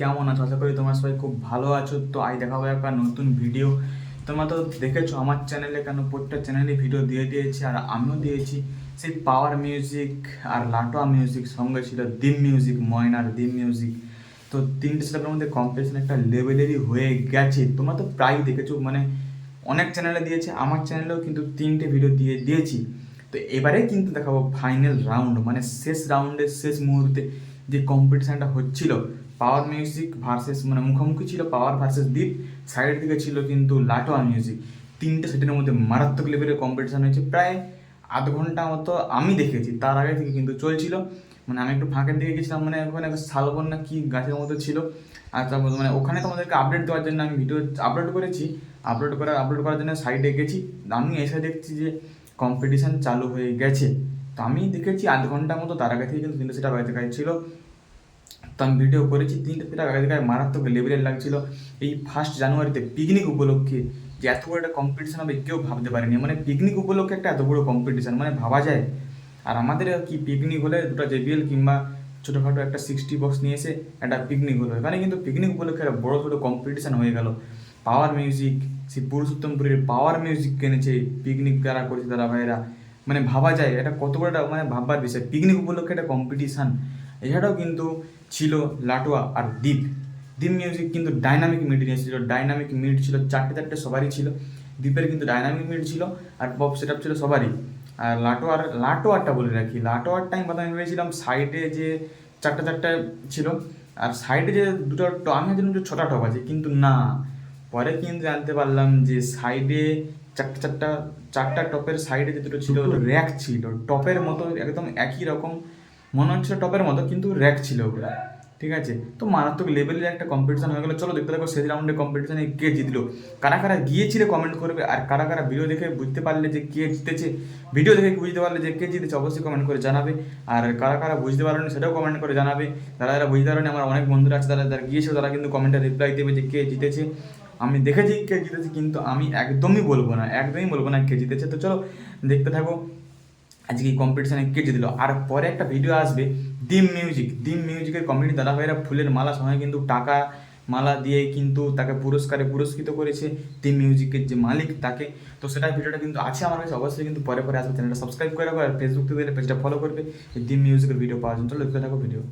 কেমন আছো? আশা করি তোমরা সবাই খুব ভালো আছো। তো আজ দেখাবো একটা নতুন ভিডিও তোমরা তো দেখেছ, আমার চ্যানেলে কেন প্রত্যেকটা চ্যানেলে ভিডিও দিয়ে দিয়েছি, আর আমিও দিয়েছি। সেই পাওয়ার মিউজিক আর লাটোয়া মিউজিক সঙ্গে ছিল দিম মিউজিক ময়নার দিম মিউজিক তো তিনটে সেটার মধ্যে কম্পিটিশন একটা লেভেলেরই হয়ে গেছে। তোমরা তো প্রায় দেখেছ মানে অনেক চ্যানেলে দিয়েছে, আমার চ্যানেলেও কিন্তু তিনটে ভিডিও দিয়ে দিয়েছি। তো এবারে কিন্তু দেখাবো ফাইনাল রাউন্ড মানে শেষ রাউন্ডের শেষ মুহূর্তে যে কম্পিটিশানটা হচ্ছিল পাওয়ার মিউজিক ভার্সেস মানে মুখোমুখি ছিল পাওয়ার ভার্সেস দ্বীপ সাইডের দিকে ছিল কিন্তু লাটোয়া মিউজিক তিনটে সেটের মধ্যে মারাত্মক লেভেলের কম্পিটিশান হয়েছে। প্রায় আধ ঘণ্টা মতো আমি দেখেছি, তার আগে থেকে কিন্তু চলছিল। মানে আমি একটু ফাঁকের দিকে গেছিলাম মানে ওখানে শালবন না কি গাছের মতো ছিল। আর তারপর মানে ওখানে তোমাদেরকে আপডেট দেওয়ার জন্য আমি ভিডিও আপলোড করেছি। আপলোড করার আপলোড করার জন্য সাইডে গেছি। আমি এসে দেখছি যে কম্পিটিশান চালু হয়ে গেছে। তো আমি দেখেছি আধ ঘণ্টা মতো তার আগে থেকে কিন্তু তিনটে সেটা বাড়িতে কাজ ছিল। তো আমি ভিডিও করেছি, তিনটে সেটা আগে থেকে মারাত্মক লেভেলের লাগছিল। এই ফার্স্ট জানুয়ারিতে পিকনিক উপলক্ষে যে এত বড় একটা কম্পিটিশান হবে কেউ ভাবতে পারেনি। মানে পিকনিক উপলক্ষে একটা এত বড় কম্পিটিশান মানে ভাবা যায়। আর আমাদের কি পিকনিক হলে দুটো জেবিএল কিংবা ছোটোখাটো একটা সিক্সটি বক্স নিয়ে এসে একটা পিকনিক হলো। এখানে কিন্তু পিকনিক উপলক্ষে একটা বড় ছোটো কম্পিটিশান হয়ে গেল। পাওয়ার মিউজিক সেই পুরুষোত্তমপুরের পাওয়ার মিউজিক কিনেছে পিকনিক যারা করেছে তারা ভাইয়েরা। মানে ভাবা যায়, এটা কত বড় একটা মানে ভাববার বিষয়। পিকনিক উপলক্ষে একটা কম্পিটিশান এছাড়াও কিন্তু ছিল লাটোয়া আর দ্বীপ দ্বীপ মিউজিক কিন্তু ডাইনামিক মিড নিয়েছিল ডাইনামিক মিড ছিল, চারটে চারটে সবারই ছিল। দ্বীপের কিন্তু ডাইনামিক মিড ছিল আর পপ সেট ছিল সবারই। আর লাটোয়ার, লাটোয়ারটা বলে রাখি। লাটোয়ারটা আমি প্রথমে ভেবেছিলাম সাইডে যে চারটা চারটা ছিল। আর সাইডে যে দুটো আমি ভাবছিলাম যে ছটা টপ আছে, কিন্তু না। পরে কিন্তু জানতে পারলাম যে সাইডে চারটা চারটা চারটা টপের সাইডে যে দুটো ছিল র্যাক ছিল। টপের মতো একদম একই রকম মনে হচ্ছিল টপের মতো কিন্তু র্যাক ছিল ওগুলা। ঠিক আছে? তো মারাত্মক লেভেলের একটা কম্পিটিশন হয়ে গেলো। চলো দেখতে থাকো শেষ রাউন্ডে কম্পিটিশনে কে জিতলো। কারা কারা গিয়েছিলে কমেন্ট করবে আর কারা কারা ভিডিও দেখে বুঝতে পারলে যে কে জিতেছে ভিডিও দেখে বুঝতে পারলে যে কে জিতেছে অবশ্যই কমেন্ট করে জানাবে। আর কারা কারা বুঝতে পারোনি সেটাও কমেন্ট করে জানাবে। যারা যারা বুঝতে পারোনি আমার অনেক বন্ধুরা আছে তারা যারা গিয়েছে তারা কিন্তু কমেন্টে রিপ্লাই দেবে যে কে জিতেছে। আমি দেখেছি কে জিতেছে, কিন্তু আমি একদমই বলব না, একদমই বলব না কে জিতেছে। তো চলো, দেখতে থাকো, আজকে এই কম্পিটিশানে কে জিতল। আর পরে একটা ভিডিও আসবে ডিম মিউজিক ডিম মিউজিকের কমিটি দাদাভাইরা ফুলের মালা সময় কিন্তু টাকা, মালা দিয়ে কিন্তু তাকে পুরস্কারে পুরস্কৃত করেছে ডিম মিউজিকের যে মালিক তাকে। তো সেটা ভিডিওটা কিন্তু আছে আমার কাছে, অবশ্যই কিন্তু পরে পরে আসবে। চ্যানেলটা সাবস্ক্রাইব করে রাখো আর ফেসবুক থেকে পেজটা ফলো করবে ডিম মিউজিকের ভিডিও পাওয়ার জন্য। দেখতে থাকো ভিডিও